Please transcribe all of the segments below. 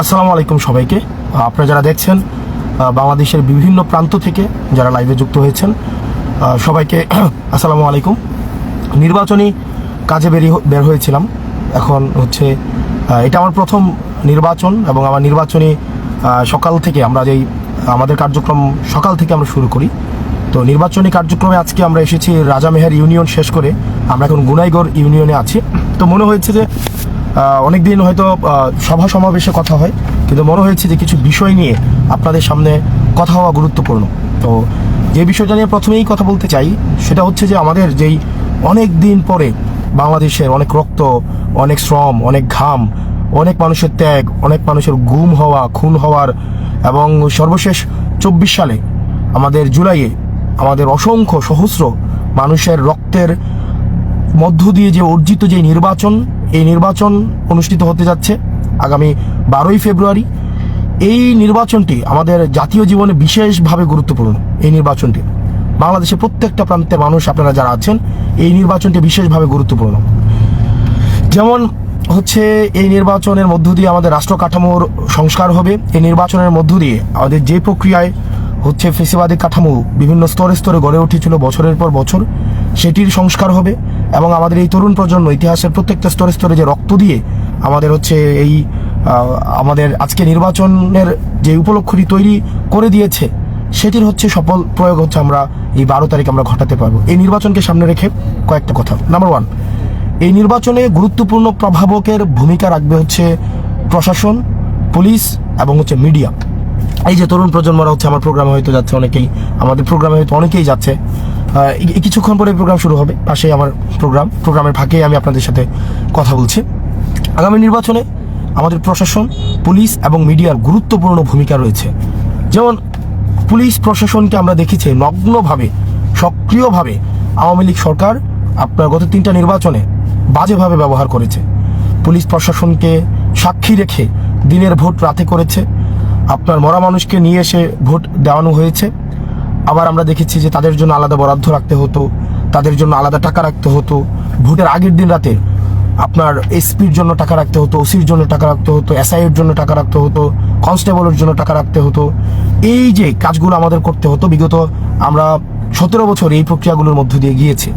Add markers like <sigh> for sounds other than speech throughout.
আসসালামু আলাইকুম সবাইকে। আপনারা যারা দেখছেন বাংলাদেশের বিভিন্ন প্রান্ত থেকে যারা লাইভে যুক্ত হয়েছেন সবাইকে <clears throat> আসসালামু আলাইকুম। নির্বাচনী কাজে বেরিয়ে বের হয়েছিলাম। এখন হচ্ছে এটা আমার প্রথম নির্বাচন এবং আমার নির্বাচনী সকাল থেকে আমরা যেই, আমাদের কার্যক্রম সকাল থেকে আমরা শুরু করি। তো নির্বাচনী কার্যক্রমে আজকে আমরা এসেছি রাজামেহের ইউনিয়ন শেষ করে। আমরা এখন গুনাইগড় ইউনিয়নে আছি। তো মনে হয়েছে যে অনেক দিন হয়তো সভা সমাবেশে কথা হয়, কিন্তু মনে হয়েছে যে কিছু বিষয় নিয়ে আপনাদের সামনে কথা হওয়া গুরুত্বপূর্ণ। তো যে বিষয়টা নিয়ে প্রথমেই কথা বলতে চাই, সেটা হচ্ছে যে আমাদের যেই অনেক দিন পরে বাংলাদেশের অনেক রক্ত, অনেক শ্রম, অনেক ঘাম, অনেক মানুষের ত্যাগ, অনেক মানুষের গুম হওয়া, খুন হওয়ার এবং সর্বশেষ চব্বিশ সালে আমাদের জুলাইয়ে আমাদের অসংখ্য সহস্র মানুষের রক্তের মধ্য দিয়ে যে অর্জিত যে নির্বাচন এই নির্বাচন অনুষ্ঠিত হতে যাচ্ছে আগামী বারোই ফেব্রুয়ারি। এই নির্বাচনটি আমাদের জাতীয় জীবনে বিশেষভাবে গুরুত্বপূর্ণ, এই নির্বাচনটি। বাংলাদেশের প্রত্যেকটা প্রান্তের মানুষ আপনারা যারা আছেন, এই নির্বাচনটি বিশেষভাবে গুরুত্বপূর্ণ। যেমন হচ্ছে এই নির্বাচনের মধ্য দিয়ে আমাদের রাষ্ট্র কাঠামোর সংস্কার হবে, এই নির্বাচনের মধ্য দিয়ে আমাদের যে প্রক্রিয়ায় হচ্ছে ফেসিবাদী কাঠামো বিভিন্ন স্তরে স্তরে গড়ে উঠেছিল বছরের পর বছর, সেটির সংস্কার হবে। এবং আমাদের এই তরুণ প্রজন্ম ইতিহাসের প্রত্যেকটা স্তরে স্তরে যে রক্ত দিয়ে আমাদের হচ্ছে এই আমাদের আজকে নির্বাচনের যে উপলক্ষটি তৈরি করে দিয়েছে, সেটির হচ্ছে সফল প্রয়োগ হচ্ছে আমরা এই বারো তারিখ আমরা ঘটাতে পারব। এই নির্বাচনকে সামনে রেখে কয়েকটা কথা। নাম্বার ওয়ান এই নির্বাচনে গুরুত্বপূর্ণ প্রভাবকের ভূমিকা রাখবে হচ্ছে প্রশাসন, পুলিশ এবং হচ্ছে মিডিয়া। এই যে তরুণ প্রজন্মরা হচ্ছে আমার প্রোগ্রামে হয়তো যাচ্ছে, অনেকেই আমাদের প্রোগ্রামে হয়তো অনেকেই যাচ্ছে। কিছুক্ষণ পরে প্রোগ্রাম শুরু হবে। পাশেই আমার প্রোগ্রাম প্রোগ্রামের ফাঁকে আমি আপনাদের সাথে কথা বলছি। আগামী নির্বাচনে আমাদের প্রশাসন, পুলিশ এবং মিডিয়ার গুরুত্বপূর্ণ ভূমিকা রয়েছে। যেমন, পুলিশ প্রশাসনকে আমরা দেখেছি নগ্নভাবে, সক্রিয়ভাবে আওয়ামী লীগ সরকার আপনার গত তিনটা নির্বাচনে বাজেভাবে ব্যবহার করেছে। পুলিশ প্রশাসনকে সাক্ষী রেখে দিনের ভোট রাতে করেছে। আপনার মরা মানুষকে নিয়ে এসে ভোট দেওয়ানো হয়েছে। আবার আমরা দেখেছি যে তাদের জন্য আলাদা বরাদ্দ রাখতে হতো, তাদের জন্য আলাদা টাকা রাখতে হতো। ভোটের আগের দিন রাতে আপনার এসপির জন্য টাকা রাখতে হতো, ওসির জন্য টাকা রাখতে হতো এসআই এর জন্য টাকা রাখতে হতো, কনস্টেবলের জন্য টাকা রাখতে হতো। এই যে কাজগুলো আমাদের করতে হতো, বিগত আমরা সতেরো বছর এই প্রক্রিয়াগুলোর মধ্য দিয়ে গিয়েছি।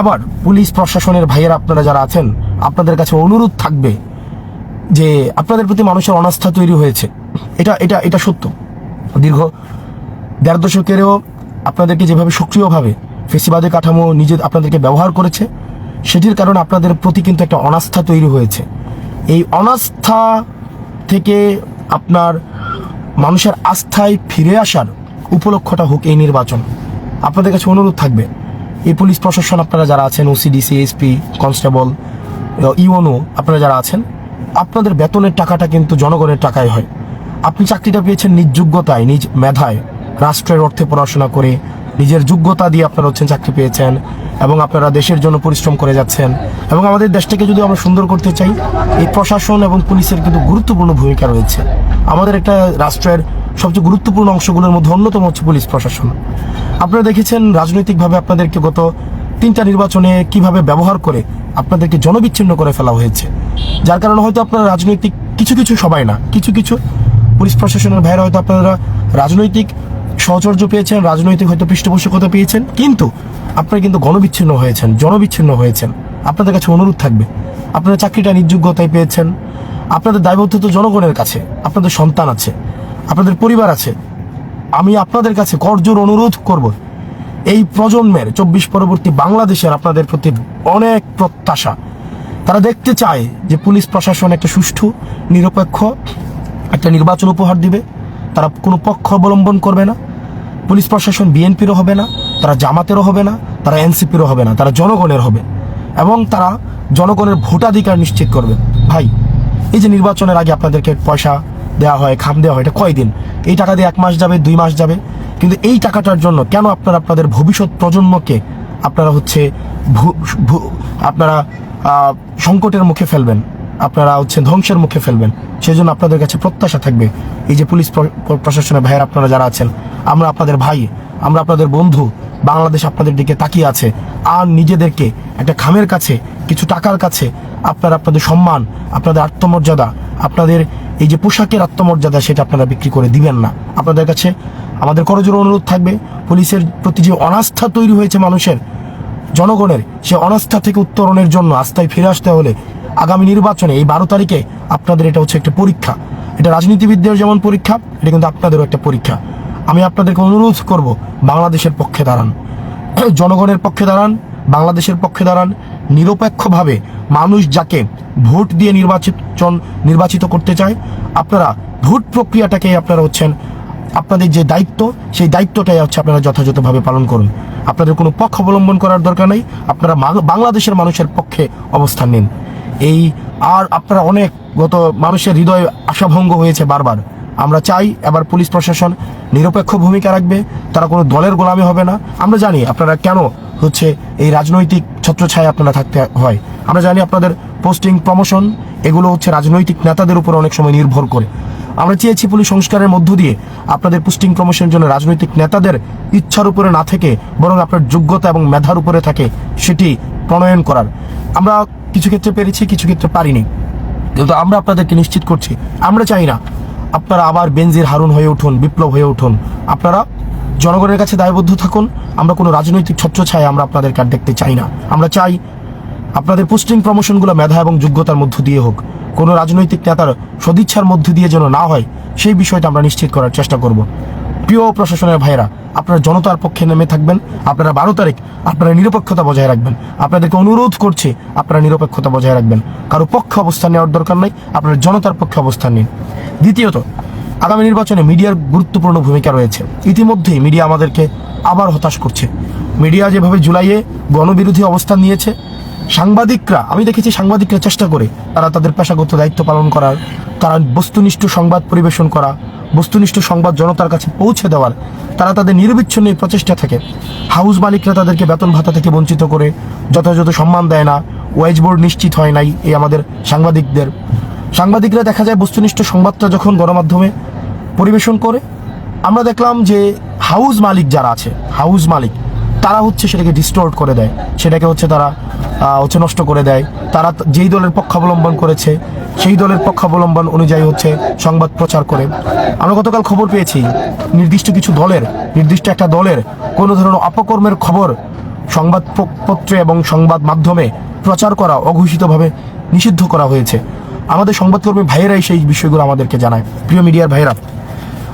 এবার পুলিশ প্রশাসনের ভাইয়েরা আপনারা যারা আছেন, আপনাদের কাছে অনুরোধ থাকবে যে আপনাদের প্রতি মানুষের অনাস্থা তৈরি হয়েছে। এটা এটা এটা সত্য। দীর্ঘ দেড় দশকেরও আপনাদেরকে যেভাবে সক্রিয়ভাবে ফেসিবাদী কাঠামো নিজে আপনাদেরকে ব্যবহার করেছে, সেটির কারণে আপনাদের প্রতি কিন্তু একটা অনাস্থা তৈরি হয়েছে। এই অনাস্থা থেকে আপনার মানুষের আস্থায় ফিরে আসার উপলক্ষটা হোক এই নির্বাচন। আপনাদের কাছে অনুরোধ থাকবে, এই পুলিশ প্রশাসন আপনারা যারা আছেন ওসিডিসি এসপি কনস্টেবল ইউনো আপনারা যারা আছেন, আপনাদের বেতনের টাকাটা কিন্তু জনগণের টাকায় হয়। আপনি চাকরিটা পেয়েছেন নিজ যোগ্যতায়, নিজ মেধায়। রাষ্ট্রের অর্থে পড়াশোনা করে নিজের যোগ্যতা দিয়ে আপনারা হচ্ছেন চাকরি পেয়েছেন এবং আপনারা দেশের জন্য পরিশ্রম করে যাচ্ছেন এবং আমাদের দেশটাকে যদি আমরা সুন্দর করতে চাই, এই প্রশাসন এবং পুলিশের কিন্তু গুরুত্বপূর্ণ ভূমিকা রয়েছে। আমাদের একটা রাষ্ট্রের সবচেয়ে গুরুত্বপূর্ণ অংশগুলোর মধ্যে অন্যতম হচ্ছে পুলিশ প্রশাসন। আপনারা দেখেছেন রাজনৈতিকভাবে আপনাদেরকে গত তিনটা নির্বাচনে কীভাবে ব্যবহার করে আপনাদেরকে জনবিচ্ছিন্ন করে ফেলা হয়েছে। যার কারণে হয়তো আপনারা রাজনৈতিক কিছু কিছু সবাই না, কিছু কিছু পুলিশ প্রশাসনের ভাইরা হয়তো আপনারা রাজনৈতিক সহচর্য পেয়েছেন, রাজনৈতিক হয়তো পৃষ্ঠপোষকতা পেয়েছেন, কিন্তু আপনারা কিন্তু গণবিচ্ছিন্ন হয়েছেন, জনবিচ্ছিন্ন হয়েছেন। আপনাদের কাছে অনুরোধ থাকবে, আপনারা চাকরিটা নির্যোগ্যতায় পেয়েছেন, আপনাদের দায়বদ্ধতা জনগণের কাছে, আপনাদের সন্তান আছে, আপনাদের পরিবার আছে। আমি আপনাদের কাছে করজোর অনুরোধ করব, এই প্রজন্মের চব্বিশ পরবর্তী বাংলাদেশের আপনাদের প্রতি অনেক প্রত্যাশা। তারা দেখতে চায় যে পুলিশ প্রশাসন একটা সুষ্ঠু, নিরপেক্ষ একটা নির্বাচন উপহার দিবে। তারা কোনো পক্ষ অবলম্বন করবে না। পুলিশ প্রশাসন, বিএনপিরও হবে না, তারা জামাতেরও হবে না, তারা এনসিপিরও হবে না, তারা জনগণের হবে এবং তারা জনগণের ভোটাধিকার নিশ্চিত করবে। ভাই, এই যে নির্বাচনের আগে আপনাদেরকে পয়সা দেওয়া হয়, খাম দেওয়া হয়, এটা কয়দিন? এই টাকা দিয়ে এক মাস যাবে, দুই মাস যাবে। কিন্তু এই টাকাটার জন্য কেন আপনারা আপনাদের ভবিষ্যৎ প্রজন্মকে আপনারা হচ্ছে আপনারা সংকটের মুখে ফেলবেন, আপনারা হচ্ছে ধ্বংসের মুখে ফেলবেন সেই জন্য আপনাদের কাছে প্রত্যাশা থাকবে। এই যে পুলিশ প্র- প্র- প্রশাসনের ভাইয়ের আপনারা যারা আছেন আমরা আপনাদের ভাই, আমরা আপনাদের বন্ধু, বাংলাদেশ আপনাদের দিকে তাকিয়ে আছে। আর নিজেদেরকে একটা খামের কাছে, কিছু টাকার কাছে, আপনার আপনাদের সম্মান, আপনাদের আত্মমর্যাদা, আপনাদের এই যে পোশাকের আত্মমর্যাদা সেটা আপনারা বিক্রি করে দিবেন না। আপনাদের কাছে আমাদের করজোর অনুরোধ থাকবে, পুলিশের প্রতি যে অনাস্থা তৈরি হয়েছে মানুষের, জনগণের, সে অনাস্থা থেকে উত্তরণের জন্য আস্থায় ফিরে আসতে হলে আগামী নির্বাচনে এই বারো তারিখে আপনাদের এটা হচ্ছে একটা পরীক্ষা। এটা রাজনীতিবিদদের যেমন পরীক্ষা, এটা কিন্তু আপনাদেরও একটা পরীক্ষা। আমি আপনাদেরকে অনুরোধ করব, বাংলাদেশের পক্ষে দাঁড়ান। <clears throat> জনগণের পক্ষে দাঁড়ান, বাংলাদেশের পক্ষে দাঁড়ান, নিরপেক্ষভাবে মানুষ যাকে ভোট দিয়ে নির্বাচিত নির্বাচিত করতে চায়, আপনারা ভোট প্রক্রিয়াটাকে আপনারা হচ্ছেন, আপনাদের যে দায়িত্ব, সেই দায়িত্বটাই হচ্ছে আপনারা যথাযথভাবে পালন করুন। আপনাদের কোনো পক্ষ অবলম্বন করার দরকার নেই, আপনারা বাংলাদেশের মানুষের পক্ষে অবস্থান নিন। এই, আর আপনারা অনেক গত মানুষের হৃদয়ে আশাভঙ্গ হয়েছে বারবার। আমরা চাই এবার পুলিশ প্রশাসন নিরপেক্ষ ভূমিকা রাখবে, তারা কোনো দলের গোলামি হবে না। আমরা জানি আপনারা কেন হচ্ছে এই রাজনৈতিক ছত্রছায়া আপনারা থাকতে হয়। আমরা জানি আপনাদের পোস্টিং প্রমোশন এগুলো হচ্ছে রাজনৈতিক নেতাদের উপর অনেক সময় নির্ভর করে। আমরা চেয়েছি পুলিশ সংস্কারের মধ্য দিয়ে আপনাদের পোস্টিং প্রমোশনের জন্য রাজনৈতিক নেতাদের ইচ্ছার উপরে না থেকে বরং আপনার যোগ্যতা এবং মেধার উপরে থাকে সেটি প্রণয়ন করার। আমরা কিছু ক্ষেত্রে পেরেছি, কিছু ক্ষেত্রে পারিনি। কিন্তু আমরা আপনাদেরকে নিশ্চিত করছি, আমরা চাই না আপনারা আবার বেনজির হারুন হয়ে উঠুন, বিপ্লব হয়ে উঠুন। আপনারা জনগণের কাছে দায়বদ্ধ থাকুন। আমরা কোনো রাজনৈতিক ছত্রছায়া আমরা আপনাদেরকে আর দেখতে চাই না। আমরা চাই আপনাদের পোস্টিং প্রমোশনগুলো মেধা এবং যোগ্যতার মধ্য দিয়ে হোক। কোনো রাজনৈতিক নেতার সদিচ্ছার মধ্য দিয়ে যেন না হয়, সেই বিষয়টা আমরা নিশ্চিত করার চেষ্টা করব। প্রিয় প্রশাসনের ভাইরা আপনারা জনতার পক্ষে নেমে থাকবেন। আপনারা বারো তারিখ আপনারা নিরপেক্ষতা বজায় রাখবেন। আপনাদেরকে অনুরোধ করছি, আপনারা নিরপেক্ষতা বজায় রাখবেন। কারও পক্ষে অবস্থান নেওয়ার দরকার নাই। আপনারা জনতার পক্ষে অবস্থান নিন। দ্বিতীয়ত, আগামী নির্বাচনে মিডিয়ার গুরুত্বপূর্ণ ভূমিকা রয়েছে। ইতিমধ্যেই মিডিয়া আমাদেরকে আবার হতাশ করছে। মিডিয়া যেভাবে জুলাইয়ে গণবিরোধী অবস্থান নিয়েছে, সাংবাদিকরা, আমি দেখেছি সাংবাদিকরা চেষ্টা করে তারা তাদের পেশাগত দায়িত্ব পালন করার, তারা বস্তুনিষ্ঠ সংবাদ পরিবেশন করা, বস্তুনিষ্ঠ সংবাদ জনতার কাছে পৌঁছে দেওয়ার, তারা তাদের নিরবিচ্ছিন্ন প্রচেষ্টা থাকে, হাউস মালিকরা তাদেরকে বেতন ভাতা থেকে বঞ্চিত করে যথাযথ সম্মান দেয় না, ওয়েজ বোর্ড নিশ্চিত হয় নাই এই আমাদের সাংবাদিকদের। সাংবাদিকরা দেখা যায় বস্তুনিষ্ঠ সংবাদটা যখন গণমাধ্যমে পরিবেশন করে, আমরা দেখলাম যে হাউস মালিক যারা আছে, হাউস মালিক, তারা হচ্ছে সেটাকে ডিস্টোর্ট করে দেয়। সেটাকে হচ্ছে তারা হচ্ছে নষ্ট করে দেয়। তারা যেই দলের পক্ষ অবলম্বন করেছে, সেই দলের পক্ষ অবলম্বন অনুযায়ী হচ্ছে সংবাদ প্রচার করে। আমরা গতকাল খবর পেয়েছি, নির্দিষ্ট কিছু দলের, নির্দিষ্ট একটা দলের কোনো ধরনের অপকর্মের খবর সংবাদপত্রে এবং সংবাদ মাধ্যমে প্রচার করা অঘোষিতভাবে নিষিদ্ধ করা হয়েছে। আমাদের সংবাদকর্মী ভাইয়েরাই সেই বিষয়গুলো আমাদেরকে জানায়। প্রিয় মিডিয়ার ভাইয়েরা,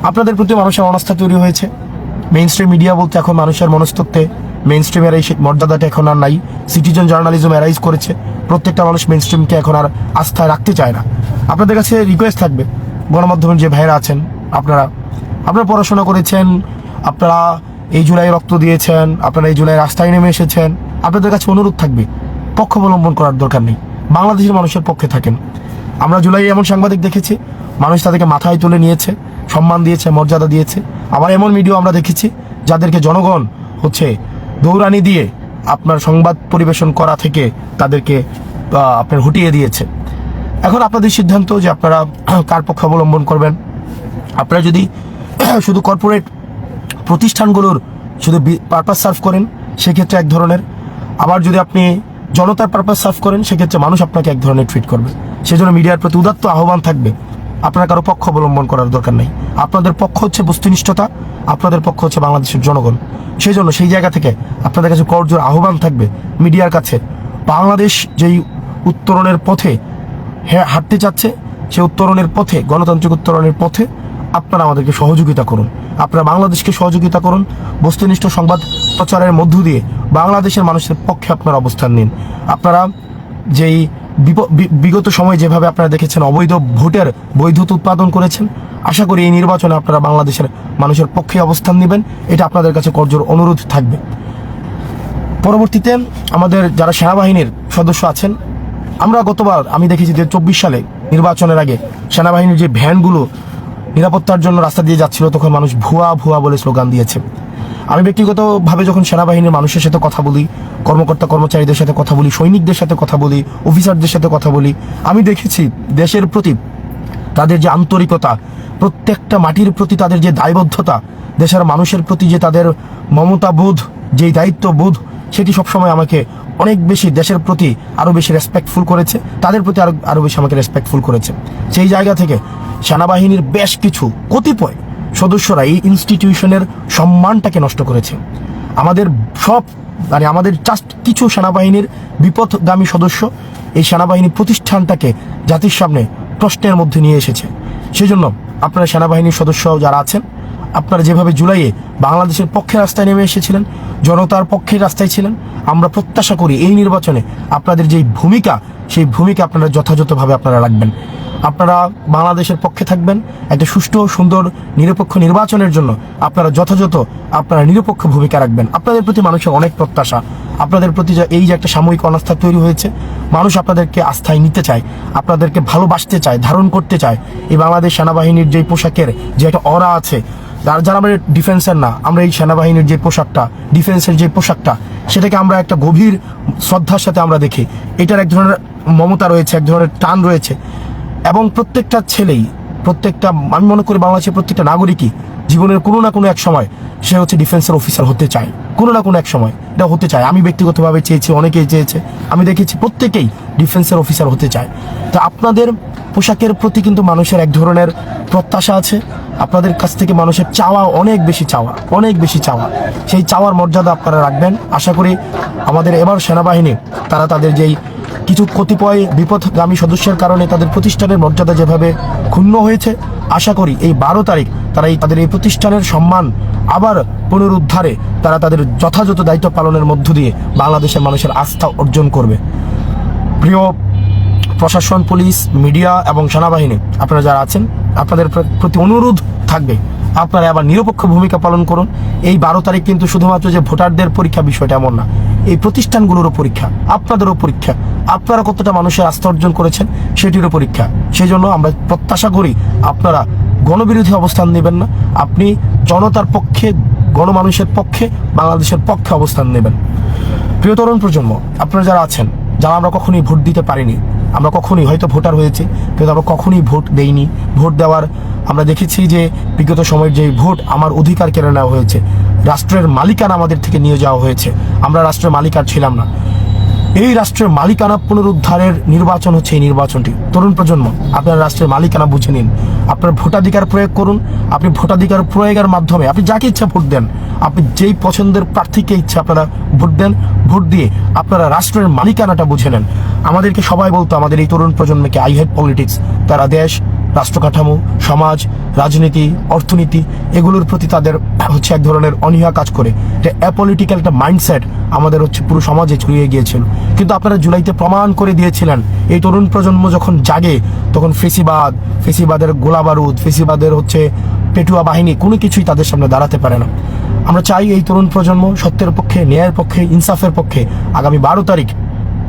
আপনাদের প্রতি মানুষের অনাস্থা তৈরি হয়েছে। মেইন স্ট্রিম মিডিয়া বলতে এখন মানুষের মনস্তত্ত্বে মেইন স্ট্রিমের এই মর্যাদাটা এখন আর নাই। সিটিজেন জার্নালিজম অ্যারাইজ করেছে। প্রত্যেকটা মানুষ মেইন স্ট্রিমকে এখন আর আস্থায় রাখতে চায় না। আপনাদের কাছে রিকোয়েস্ট থাকবে। গণমাধ্যমের যে ভাইয়েরা আছেন, আপনারা আপনারা পড়াশোনা করেছেন, আপনারা এই জুলাই রক্ত দিয়েছেন, আপনারা এই জুলাই রাস্তায় নেমে এসেছেন, আপনাদের কাছে অনুরোধ থাকবে। পক্ষ অবলম্বন করার দরকার নেই। বাংলাদেশের মানুষের পক্ষে থাকেন। আমরা জুলাই এমন সাংবাদিক দেখেছি, মানুষ তাদেরকে মাথায় তুলে নিয়েছে, সম্মান দিয়েছে, মর্যাদা দিয়েছে। আবার এমন মিডিয়া আমরা দেখেছি, যাদেরকে জনগণ হচ্ছে দৌড়ানি দিয়ে আপনার সংবাদ পরিবেশন করা থেকে তাদেরকে আপনার হুটিয়ে দিয়েছে। এখন আপনাদের সিদ্ধান্ত যে আপনারা <clears throat> কার পক্ষ অবলম্বন করবেন। আপনারা যদি <clears throat> শুধু কর্পোরেট প্রতিষ্ঠানগুলোর শুধু পারপাস সার্ভ করেন, সেক্ষেত্রে এক ধরনের। আবার যদি আপনি জনতার পারপাস সার্ভ করেন, সেক্ষেত্রে মানুষ আপনাকে এক ধরনের ট্রিট করবে। সেজন্য মিডিয়ার প্রতি উদাত্ত আহ্বান থাকবে। আপনার কারও পক্ষ অবলম্বন করার দরকার নেই। আপনাদের পক্ষ হচ্ছে বস্তুনিষ্ঠতা, আপনাদের পক্ষ হচ্ছে বাংলাদেশের জনগণ। সেই জন্য সেই জায়গা থেকে আপনাদের কাছে করজোর আহ্বান থাকবে মিডিয়ার কাছে। বাংলাদেশ যেই উত্তরণের পথে হ্যাঁ হাঁটতে চাচ্ছে, সে উত্তরণের পথে, গণতান্ত্রিক উত্তরণের পথে আপনারা আমাদেরকে সহযোগিতা করুন। আপনারা বাংলাদেশকে সহযোগিতা করুন। বস্তুনিষ্ঠ সংবাদ প্রচারের মধ্য দিয়ে বাংলাদেশের মানুষের পক্ষে আপনারা অবস্থান নিন। আপনারা যেই বিগত সময়ে যেভাবে আপনারা দেখেছেন অবৈধ ভোটের বৈধতা উৎপাদন করেছেন, আশা করি এই নির্বাচনে আপনারা বাংলাদেশের মানুষের পক্ষে অবস্থান নেবেন। এটা আপনাদের কাছে করজোর অনুরোধ থাকবে। পরবর্তীতে আমাদের যারা সেনাবাহিনীর সদস্য আছেন, আমরা গতবার আমি দেখেছি যে চব্বিশ সালে নির্বাচনের আগে সেনাবাহিনীর যে ভ্যানগুলো নিরাপত্তার জন্য রাস্তা দিয়ে যাচ্ছিল, তখন মানুষ ভুয়া ভুয়া বলে স্লোগান দিয়েছে। আমি ব্যক্তিগতভাবে যখন সেনাবাহিনীর মানুষের সাথে কথা বলি, কর্মকর্তা কর্মচারীদের সাথে কথা বলি, সৈনিকদের সাথে কথা বলি, অফিসারদের সাথে কথা বলি, আমি দেখেছি দেশের প্রতি তাদের যে আন্তরিকতা, প্রত্যেকটা মাটির প্রতি তাদের যে দায়বদ্ধতা, দেশের মানুষের প্রতি যে তাদের মমতাবোধ, যেই দায়িত্ববোধ সেটি সবসময় আমাকে অনেক বেশি দেশের প্রতি আরও বেশি রেসপেক্টফুল করেছে, তাদের প্রতি আরও আরও বেশি আমাকে রেসপেক্টফুল করেছে। সেই জায়গা থেকে সেনাবাহিনীর বেশ কিছু কতিপয় সদস্যরা এই ইনস্টিটিউশনের সম্মানটাকে নষ্ট করেছে। আমাদের সব মানে আমাদের জাস্ট কিছু সেনাবাহিনীর বিপদগামী সদস্য এই সেনাবাহিনী প্রতিষ্ঠানটাকে জাতির সামনে প্রশ্নের মধ্যে নিয়ে এসেছে। সেজন্য আপনারা সেনাবাহিনীর সদস্য যারা আছেন আপনারা যেভাবে জুলাইয়ে বাংলাদেশের পক্ষে রাস্তায় নেমে এসেছিলেন, জনতার পক্ষে রাস্তায় ছিলেন, আমরা প্রত্যাশা করি এই নির্বাচনে আপনাদের যেই ভূমিকা, সেই ভূমিকা আপনারা যথাযথভাবে আপনারা রাখবেন। আপনারা বাংলাদেশের পক্ষে থাকবেন, একটা সুষ্ঠু, সুন্দর, নিরপেক্ষ নির্বাচনের জন্য আপনারা যথাযথ, আপনারা নিরপেক্ষ ভূমিকা রাখবেন। আপনাদের প্রতি মানুষের অনেক প্রত্যাশা। আপনাদের প্রতি এই যে একটা সাময়িক অনাস্থা তৈরি হয়েছে, মানুষ আপনাদেরকে আস্থায় নিতে চায়, আপনাদেরকে ভালোবাসতে চায়, ধারণ করতে চায়। এই বাংলাদেশ সেনাবাহিনীর যে পোশাকের যে একটা অরা আছে যারা যারা আমরা ডিফেন্সের না, আমরা এই সেনাবাহিনীর যে পোশাকটা ডিফেন্সের যে পোশাকটা, সেটাকে আমরা একটা গভীর শ্রদ্ধার সাথে আমরা দেখি। এটার এক ধরনের মমতা রয়েছে, এক ধরনের টান রয়েছে। এবং প্রত্যেকটা ছেলেই, প্রত্যেকটা আমি মনে করি বাংলাদেশের প্রত্যেকটা নাগরিকই জীবনের কোনো না কোনো এক সময় সে হচ্ছে ডিফেন্সের অফিসার হতে চায়। কোনো না কোনো এক সময় এটা হতে চায়। আমি ব্যক্তিগতভাবে চেয়েছি, অনেকেই চেয়েছে। আমি দেখেছি প্রত্যেকেই ডিফেন্সের অফিসার হতে চায়। তো আপনাদের পোশাকের প্রতি কিন্তু মানুষের এক ধরনের প্রত্যাশা আছে। আপনাদের কাছ থেকে মানুষের চাওয়া অনেক বেশি চাওয়া, অনেক বেশি চাওয়া। সেই চাওয়ার মর্যাদা আপনারা রাখবেন। আশা করি আমাদের এবার সেনাবাহিনী, তারা তাদের যেই কিছু কতিপয় বিপদগামী সদস্যের কারণে তাদের প্রতিষ্ঠানের মর্যাদা যেভাবে ক্ষুণ্ণ হয়েছে, আশা করি এই বারো তারিখ তারা এই তাদের এই প্রতিষ্ঠানের সম্মান আবার পুনরুদ্ধারে তারা তাদের যথাযথ দায়িত্ব পালনের মধ্য দিয়ে বাংলাদেশের মানুষের আস্থা অর্জন করবে। প্রিয় প্রশাসন, পুলিশ, মিডিয়া এবং সেনাবাহিনী, আপনারা যারা আছেন আপনাদের প্রতি অনুরোধ থাকবে। আপনারা আবার নিরপেক্ষ ভূমিকা পালন করুন। এই বারো তারিখ কিন্তু শুধুমাত্র যে ভোটারদের পরীক্ষা বিষয়টা এমন না, এই প্রতিষ্ঠানগুলোরও পরীক্ষা, আপনাদেরও পরীক্ষা। আপনারা কতটা মানুষের আস্থা অর্জন করেছেন সেটিরও পরীক্ষা। সেই জন্য আমরা প্রত্যাশা করি আপনারা গণবিরোধী অবস্থান নেবেন না। আপনি জনতার পক্ষে, গণমানুষের পক্ষে, বাংলাদেশের পক্ষে অবস্থান নেবেন। প্রিয় তরুণ প্রজন্ম, আপনারা যারা আছেন, যারা আমরা কখনোই ভোট দিতে পারিনি আমরা কখনোই হয়তো ভোটার হয়েছে, কিন্তু আমরা কখনোই ভোট দেইনি। ভোট দেওয়ার আমরা দেখেছি যে বিগত সময়ের যে ভোট, আমার অধিকার কেড়ে নেওয়া হয়েছে। রাষ্ট্রের মালিকানা আমাদের থেকে নিয়ে যাওয়া হয়েছে। আমরা রাষ্ট্রের মালিকার ছিলাম না। এই রাষ্ট্রের মালিকানা পুনরুদ্ধারের নির্বাচন হচ্ছে এই নির্বাচনটি। তরুণ প্রজন্ম, আপনার রাষ্ট্রের মালিকানা বুঝে নিন। আপনার ভোটাধিকার প্রয়োগ করুন। আপনি ভোটাধিকার প্রয়োগের মাধ্যমে, আপনি যাকে ইচ্ছা ভোট দেন, আপনি যেই পছন্দের প্রার্থীকে ইচ্ছা আপনারা ভোট দেন, ভোট দিয়ে আপনারা রাষ্ট্রের মালিকানাটা বুঝে নেন। আমাদেরকে সবাই বলতো, আমাদের এই তরুণ প্রজন্মকে আই হেড পলিটিক্স, তারা দেশ রাষ্ট্র কাঠামো সমাজ, রাজনীতি, অর্থনীতি, এগুলোর প্রতি তাদের হচ্ছে এক ধরনের অনীহা কাজ করে। যে অ্যাপলিটিক্যাল একটা মাইন্ডসেট আমাদের হচ্ছে পুরো সমাজে ছড়িয়ে গিয়েছিল। কিন্তু আপনারা জুলাইতে প্রমাণ করে দিয়েছিলেন, এই তরুণ প্রজন্ম যখন জাগে, তখন ফেসিবাদ, ফেসিবাদের গোলাবারুদ, ফেসিবাদের হচ্ছে পেটুয়া বাহিনী, কোনো কিছুই তাদের সামনে দাঁড়াতে পারে না। আমরা চাই এই তরুণ প্রজন্ম সত্যের পক্ষে, ন্যায়ের পক্ষে, ইনসাফের পক্ষে আগামী বারো তারিখ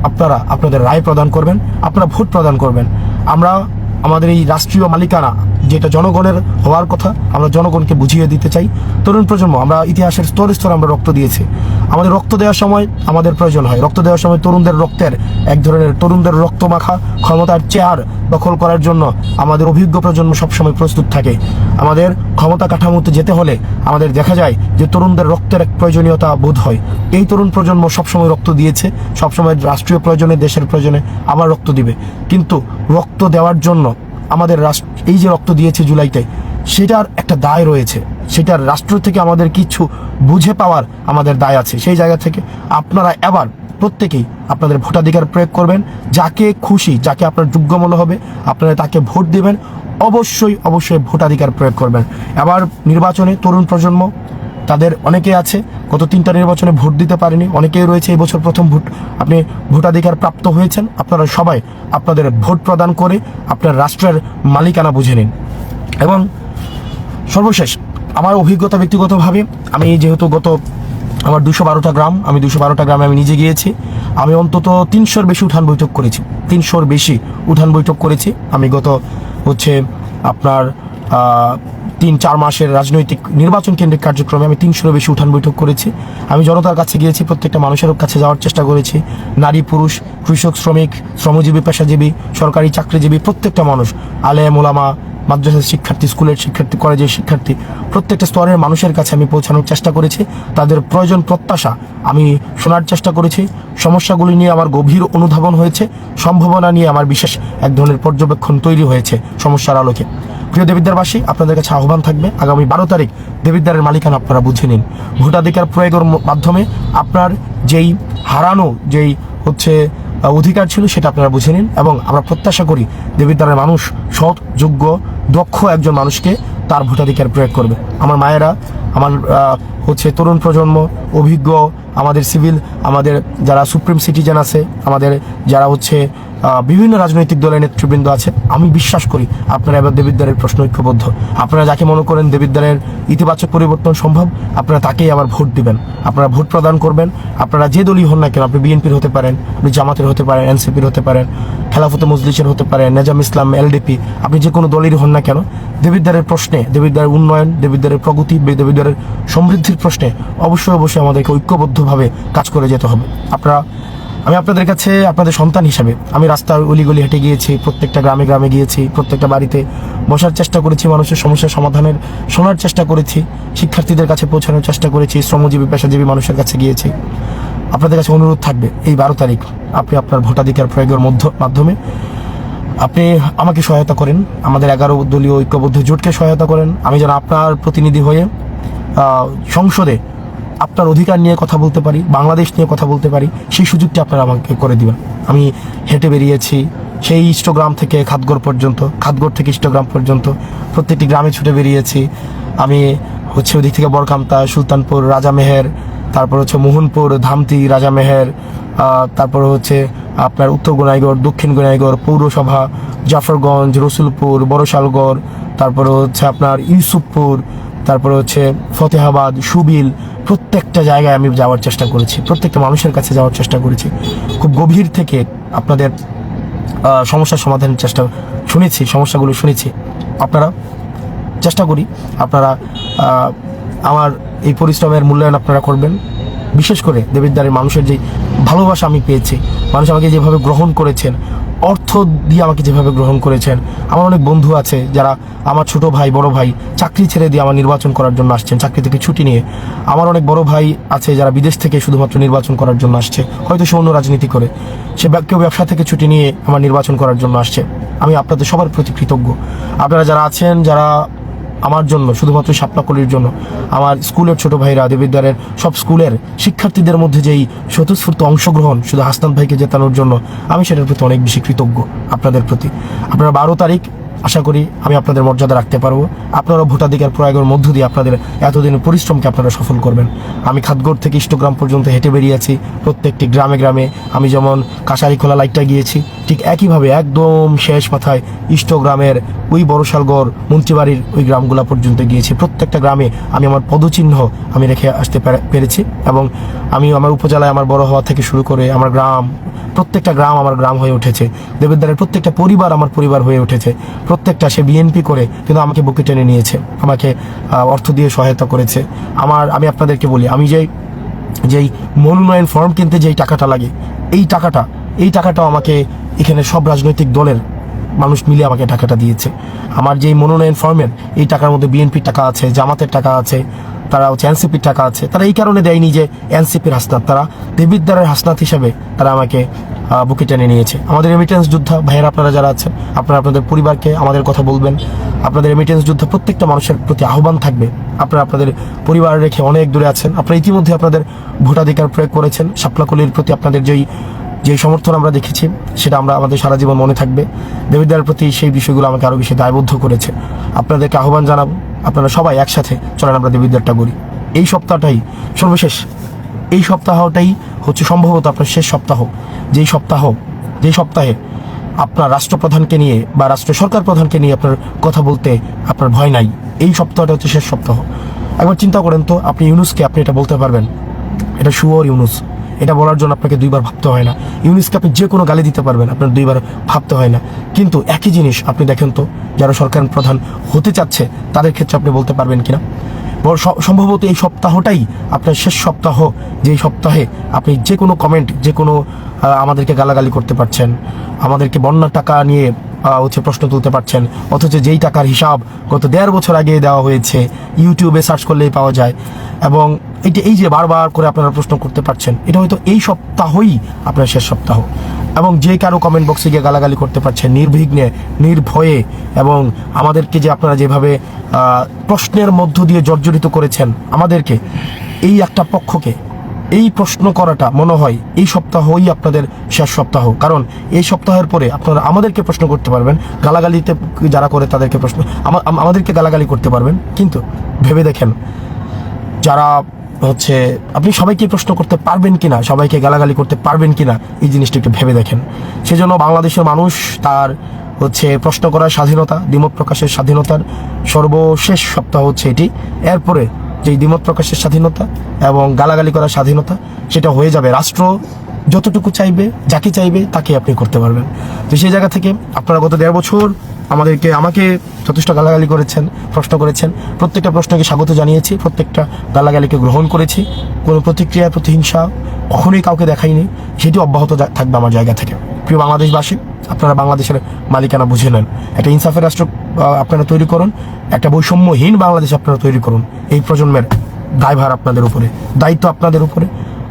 আপনারা আপনাদের রায় প্রদান করবেন, আপনারা ভোট প্রদান করবেন। আমরা আমাদের এই রাষ্ট্রীয় মালিকানা। যেটা জনগণের হওয়ার কথা, আমরা জনগণকে বুঝিয়ে দিতে চাই। তরুণ প্রজন্ম, আমরা ইতিহাসের স্তরে স্তরে আমরা রক্ত দিয়েছি। আমাদের রক্ত দেওয়ার সময় আমাদের প্রয়োজন হয়। রক্ত দেওয়ার সময় তরুণদের রক্তের, এক ধরনের তরুণদের রক্ত মাখা ক্ষমতার চেয়ার দখল করার জন্য আমাদের অভিজ্ঞ প্রজন্ম সবসময় প্রস্তুত থাকে। আমাদের ক্ষমতা কাঠামোতে যেতে হলে আমাদের দেখা যায় যে তরুণদের রক্তের এক প্রয়োজনীয়তা বোধ হয়। এই তরুণ প্রজন্ম সবসময় রক্ত দিয়েছে। সবসময় রাষ্ট্রীয় প্রয়োজনে, দেশের প্রয়োজনে আবার রক্ত দিবে। কিন্তু রক্ত দেওয়ার জন্য আমাদের রাষ্ট্র এই যে রক্ত দিয়েছে জুলাইতে, সেটার একটা দায় রয়েছে। সেটার রাষ্ট্র থেকে আমাদের কিছু বুঝে পাওয়ার আমাদের দায় আছে। সেই জায়গা থেকে আপনারা এবার প্রত্যেকেই আপনাদের ভোটাধিকার প্রয়োগ করবেন। যাকে খুশি, যাকে আপনার যোগ্য মনে হবে, আপনারা তাকে ভোট দেবেন। অবশ্যই অবশ্যই ভোটাধিকার প্রয়োগ করবেন। এবার নির্বাচনে তরুণ প্রজন্ম তাদের অনেকে আছে, গত তিনটা নির্বাচনে ভোট দিতে পারেনি, অনেকেই রয়েছে এই বছর প্রথম ভোট। আপনি ভোটাধিকার প্রাপ্ত হয়েছেন, আপনারা সবাই আপনাদের ভোট প্রদান করে আপনার রাষ্ট্রের মালিকানা বুঝে নিন। এবং সর্বশেষ, আমার অভিজ্ঞতা ব্যক্তিগতভাবে, আমি যেহেতু গত আমার দুশো বারোটা গ্রাম, আমি দুশো বারোটা গ্রামে আমি নিজে গিয়েছি, আমি অন্তত তিনশোর বেশি উঠান বৈঠক করেছি, তিনশোর বেশি উঠান বৈঠক করেছি। আমি গত হচ্ছে আপনার তিন, চার মাসের রাজনৈতিক নির্বাচন কেন্দ্রিক কার্যক্রমে আমি তিনশোর বেশি উঠান বৈঠক করেছি। আমি জনতার কাছে গিয়েছি, প্রত্যেকটা মানুষের কাছে যাওয়ার চেষ্টা করেছি। নারী, পুরুষ, কৃষক, শ্রমিক, শ্রমজীবী, পেশাজীবী, সরকারি চাকরিজীবী, প্রত্যেকটা মানুষ, আলেম ওলামা মাদ্রাসার শিক্ষার্থী, স্কুলের শিক্ষার্থী, কলেজের শিক্ষার্থী, প্রত্যেকটা স্তরের মানুষের কাছে আমি পৌঁছানোর চেষ্টা করেছি। তাদের প্রয়োজন প্রত্যাশা আমি শোনার চেষ্টা করেছি। সমস্যাগুলি নিয়ে আমার গভীর অনুধাবন হয়েছে। সম্ভাবনা নিয়ে আমার বিশেষ এক ধরনের পর্যবেক্ষণ তৈরি হয়েছে সমস্যার আলোকে। প্রিয় দেবিদ্বারবাসী, আপনাদের কাছে আহ্বান থাকবে, আগামী বারো তারিখ দেবিদ্বারের মালিকানা আপনারা বুঝে নিন। ভোটাধিকার প্রয়োগের মাধ্যমে আপনার যেই হারানো, যেই হচ্ছে অধিকার ছিল সেটা আপনারা বুঝে নিন এবং আমরা প্রত্যাশা করি দেবিদ্বারের মানুষ সৎ, যোগ্য, দক্ষ একজন মানুষকে তার ভোটাধিকার প্রয়োগ করবে। আমার মায়েরা, আমার হচ্ছে তরুণ প্রজন্ম, অভিজ্ঞ, আমাদের সিভিল, আমাদের যারা সুপ্রিম সিটিজেন আছে, আমাদের যারা হচ্ছে বিভিন্ন রাজনৈতিক দলের নেতৃবৃন্দ আছে। আমি বিশ্বাস করি আপনারা এবার দেবিদ্বারের প্রশ্ন ঐক্যবদ্ধ। আপনারা যাকে মনে করেন দেবিদ্বারের ইতিবাচক পরিবর্তন সম্ভব, আপনারা তাকেই আবার ভোট দিবেন। আপনারা ভোট প্রদান করবেন। আপনারা যে দলই হন না কেন, আপনি বিএনপির হতে পারেন, আপনি জামাতের হতে পারেন, এনসিপির হতে পারেন, খেলাফতে মজলিসের হতে পারেন, নেজাম ইসলাম, এলডিপি, আপনি যে কোনো দলেরই হন না কেন দেবিদ্বারের প্রশ্নে দেবিদ্বারের উন্নয়ন দেবিদ্বারের প্রগতি দেবিদ্বারের সমৃদ্ধির প্রশ্নে অবশ্যই অবশ্যই আমাদেরকে ঐক্যবদ্ধভাবে কাজ করে যেতে হবে। আপনারা আমি আপনাদের কাছে আপনাদের সন্তান হিসাবে আমি রাস্তার অলিগলি হেঁটে গিয়েছি, প্রত্যেকটা গ্রামে গ্রামে গিয়েছি, প্রত্যেকটা বাড়িতে বসার চেষ্টা করেছি, মানুষের সমস্যার সমাধানের, শোনার চেষ্টা করেছি, শিক্ষার্থীদের কাছে পৌঁছানোর চেষ্টা করেছি, শ্রমজীবী, পেশাজীবী মানুষের কাছে গিয়েছি। আপনাদের কাছে অনুরোধ থাকবে, এই বারো তারিখ আপনি আপনার ভোটাধিকার প্রয়োগের মধ্য, মাধ্যমে আপনি আমাকে সহায়তা করেন, আমাদের এগারো দলীয় ঐক্যবদ্ধ জোটকে সহায়তা করেন, আমি যেন আপনার প্রতিনিধি হয়ে সংসদে আপনার অধিকার নিয়ে কথা বলতে পারি, বাংলাদেশ নিয়ে কথা বলতে পারি, সেই সুযোগটি আপনারা আমাকে করে দিবেন। আমি হেঁটে বেরিয়েছি, সেই ইষ্টগ্রাম থেকে খাতগড় পর্যন্ত, খাতগড় থেকে ইষ্টগ্রাম পর্যন্ত প্রত্যেকটি গ্রামে ছুটে বেরিয়েছি। আমি হচ্ছে ওদিক থেকে বরকামতা সুলতানপুর রাজামেহের তারপর হচ্ছে মোহনপুর, ধামতি রাজামেহের তারপর হচ্ছে আপনার উত্তর গোনাইগড়, দক্ষিণ গোনাইগড়, পৌরসভা, জাফরগঞ্জ, রসুলপুর, বড়শালগড়, তারপরে হচ্ছে আপনার ইউসুফপুর তারপরে হচ্ছে ফতেহাবাদ, সুবিল, প্রত্যেকটা জায়গায় আমি যাওয়ার চেষ্টা করেছি। প্রত্যেকটা মানুষের কাছে যাওয়ার চেষ্টা করেছি। খুব গভীর থেকে আপনাদের সমস্যার সমাধানের চেষ্টা শুনেছি, সমস্যাগুলো শুনেছি। আপনারা চেষ্টা করি, আপনারা আমার এই পরিশ্রমের মূল্যায়ন আপনারা করবেন। বিশেষ করে দেবিদ্বারের মানুষের যে ভালোবাসা আমি পেয়েছি, মানুষ আমাকে যেভাবে গ্রহণ করেছেন দিয়ে আমাকে যেভাবে গ্রহণ করেছেন, আমার অনেক বন্ধু আছে যারা আমার ছোট ভাই, বড় ভাই চাকরি ছেড়ে দিয়ে আমার নির্বাচন করার জন্য আসছেন, চাকরি থেকে ছুটি নিয়ে। আমার অনেক বড় ভাই আছে যারা বিদেশ থেকে শুধুমাত্র নির্বাচন করার জন্য আসছে, হয়তো সে অন্য রাজনীতি করে। সে কেউ ব্যবসা থেকে ছুটি নিয়ে আমার নির্বাচন করার জন্য আসছে। আমি আপনাদের সবার প্রতি কৃতজ্ঞ। আপনারা যারা আছেন, যারা আমার জন্য, শুধুমাত্র সাপলাকলির জন্য। আমার স্কুলের ছোট ভাইরা দেবিদ্বারের সব স্কুলের শিক্ষার্থীদের মধ্যে যেই স্বতঃস্ফূর্ত অংশগ্রহণ, শুধু হাসনান ভাইকে জেতানোর জন্য, আমি সেটার প্রতি অনেক বেশি কৃতজ্ঞ আপনাদের প্রতি। আপনারা বারো তারিখ, আশা করি আমি আপনাদের মর্যাদা রাখতে পারব। আপনারা ভোটাধিকার প্রয়োগের মধ্য দিয়ে আপনাদের এতদিনের পরিশ্রমকে আপনারা সফল করবেন। আমি খাতগড় থেকে ইষ্টগ্রাম পর্যন্ত হেঁটে বেরিয়েছি, প্রত্যেকটি গ্রামে গ্রামে। আমি যেমন কাশারি খোলা লাইটটা গিয়েছি, ঠিক একইভাবে একদম শেষ মাথায় ইষ্টগ্রামের ওই বড়শালগড় মন্ত্রীবাড়ির ওই গ্রামগুলো পর্যন্ত গিয়েছি। প্রত্যেকটা গ্রামে আমি আমার পদচিহ্ন আমি রেখে আসতে পেরে- পেরেছি এবং আমি আমার উপজেলায় আমার বড় হওয়া থেকে শুরু করে আমার গ্রাম, প্রত্যেকটা গ্রাম আমার গ্রাম হয়ে উঠেছে। দেবেদ্দারের প্রত্যেকটা পরিবার আমার পরিবার হয়ে উঠেছে। প্রত্যেকটা সে বিএনপি করে কিন্তু আমাকে বুকে টেনে নিয়েছে, আমাকে অর্থ দিয়ে সহায়তা করেছে। আমার, আমি আপনাদেরকে বলি, আমি যেই যেই মনোনয়ন ফর্ম কিনতে যেই টাকাটা লাগে, এই টাকাটা, এই টাকাটাও আমাকে এখানে সব রাজনৈতিক দলের মানুষ মিলে আমাকে টাকাটা দিয়েছে। আমার যেই মনোনয়ন ফর্মের এই টাকার মধ্যে বিএনপির টাকা আছে, জামাতের টাকা আছে, তারা হচ্ছে এনসিপির টাকা আছে, তারা এই কারণে দেয়নি যে এনসিপির হাসনাত। তারা দেবিদ্বারের হাসনাত হিসাবে তারা আমাকে বুকে টেনে নিয়েছে। আমাদের রেমিটেন্স যোদ্ধা ভাইয়েরা আপনারা যারা আছেন, আপনারা আপনাদের পরিবারকে আমাদের কথা বলবেন। আপনাদের রেমিটেন্স যোদ্ধা প্রত্যেকটা মানুষের প্রতি আহ্বান থাকবে। আপনারা আপনাদের পরিবার রেখে অনেক দূরে আছেন। আপনারা ইতিমধ্যে আপনাদের ভোটাধিকার প্রয়োগ করেছেন। শাপলাকলির প্রতি আপনাদের যেই যে সমর্থন আমরা দেখেছি, সেটা আমরা আমাদের সারা জীবন মনে থাকবে। দেবীদার প্রতি সেই বিষয়গুলো আমাকে আরও বেশি দায়বদ্ধ করেছে। আপনাদেরকে আহ্বান জানাব, আপনারা সবাই একসাথে চলেন, আমরা দেবীদারটা করি। এই সপ্তাহটাই সর্বশেষ, এই সপ্তাহটাই হচ্ছে সম্ভবত আপনার শেষ সপ্তাহ। যেই সপ্তাহ, যেই সপ্তাহে আপনার রাষ্ট্রপ্রধানকে নিয়ে বা রাষ্ট্র সরকার প্রধানকে নিয়ে আপনার কথা বলতে আপনার ভয় নাই, এই সপ্তাহটা হচ্ছে শেষ সপ্তাহ। একবার চিন্তা করেন তো, আপনি ইউনুসকে আপনি এটা বলতে পারবেন? এটা শুয়োর ইউনুস। এটা বলার জন্য আপনাকে দুইবার ভাবতে হয় না। ইউনিসকে আপনি যে কোনো গালি দিতে পারবেন, আপনার দুইবার ভাবতে হয় না। কিন্তু একই জিনিস আপনি দেখেন তো, যারা সরকার প্রধান হতে চাচ্ছে, তাদের ক্ষেত্রে আপনি বলতে পারবেন কিনা? সম্ভবত এই সপ্তাহটাই আপনার শেষ সপ্তাহ, যেই সপ্তাহে আপনি যে কোনো কমেন্ট যে কোনো আমাদেরকে গালাগালি করতে পারছেন, আমাদেরকে বন্যার টাকা নিয়ে হচ্ছে প্রশ্ন তুলতে পারছেন, অথচ যেই টাকার হিসাব গত দেড় বছর আগে দেওয়া হয়েছে, ইউটিউবে সার্চ করলেই পাওয়া যায়, এবং এইটা এই যে বারবার করে আপনারা প্রশ্ন করতে পারছেন, এটা হয়তো এই সপ্তাহই আপনার শেষ সপ্তাহ। এবং যে কারও কমেন্ট বক্সে গিয়ে গালাগালি করতে পারছেন, নির্বিঘ্নে, নির্ভয়ে, এবং আমাদেরকে যে আপনারা যেভাবে প্রশ্নের মধ্য দিয়ে জর্জরিত করেছেন আমাদেরকে, এই একটা পক্ষকে, এই প্রশ্ন করাটা মনে হয় এই সপ্তাহই আপনাদের শেষ সপ্তাহ। কারণ এই সপ্তাহের পরে আপনারা আমাদেরকে প্রশ্ন করতে পারবেন, গালাগালিতে যারা করে তাদেরকে প্রশ্ন আমা- আমাদেরকে গালাগালি করতে পারবেন। কিন্তু ভেবে দেখেন, যারা হচ্ছে, আপনি সবাইকে প্রশ্ন করতে পারবেন কিনা, সবাইকে গালাগালি করতে পারবেন কিনা, এই জিনিসটা একটু ভেবে দেখেন। সেজন্য বাংলাদেশের মানুষ তার হচ্ছে প্রশ্ন করার স্বাধীনতা, দ্বিমত প্রকাশের স্বাধীনতার সর্বশেষ সপ্তাহ হচ্ছে এটি। এরপরে যে দ্বিমত প্রকাশের স্বাধীনতা এবং গালাগালি করার স্বাধীনতা, সেটা হয়ে যাবে। রাষ্ট্র যতটুকু চাইবে, যাকে চাইবে তাকে আপনি করতে পারবেন। তো সেই জায়গা থেকে আপনারা গত দেড় বছর আমাদেরকে, আমাকে যথেষ্ট গালাগালি করেছেন, প্রশ্ন করেছেন। প্রত্যেকটা প্রশ্নকে স্বাগত জানিয়েছি, প্রত্যেকটা গালাগালিকে গ্রহণ করেছি। কোনো প্রতিক্রিয়া প্রতিহিংসা কখনোই কাউকে দেখাইনি। সেটি অব্যাহত থাকবে আমার জায়গা থেকে। প্রিয় বাংলাদেশবাসী, আপনারা বাংলাদেশের মালিকানা বুঝে নেন। একটা ইনসাফের রাষ্ট্র আপনারা তৈরি করুন। একটা বৈষম্যহীন বাংলাদেশ আপনারা তৈরি করুন। এই প্রজন্মের দায়ভার আপনাদের উপরে, দায়িত্ব আপনাদের উপরে।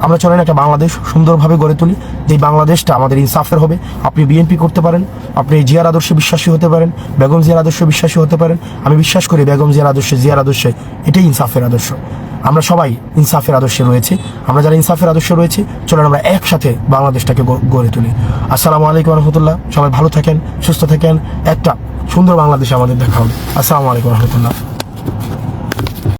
আমরা চলেন একটা বাংলাদেশ সুন্দরভাবে গড়ে তুলি যে বাংলাদেশটা আমাদের ইনসাফের হবে। আপনি বিএনপি করতে পারেন, আপনি জিয়ার আদর্শে বিশ্বাসী হতে পারেন, বেগম জিয়ার আদর্শে বিশ্বাসী হতে পারেন। আমি বিশ্বাস করি বেগম জিয়ার আদর্শে জিয়ার আদর্শে এটাই ইনসাফের আদর্শ। আমরা সবাই ইনসাফের আদর্শে রয়েছে। আমরা যারা ইনসাফের আদর্শে রয়েছে, চলেন আমরা একসাথে বাংলাদেশটাকে গড়ে তুলি। আসসালামু আলাইকুম রহমতুল্লাহ। সবাই ভালো থাকেন, সুস্থ থাকেন। একটা সুন্দর বাংলাদেশে আমাদের দেখা হবে। আসসালামু আলাইকুম রহমতুল্লাহ।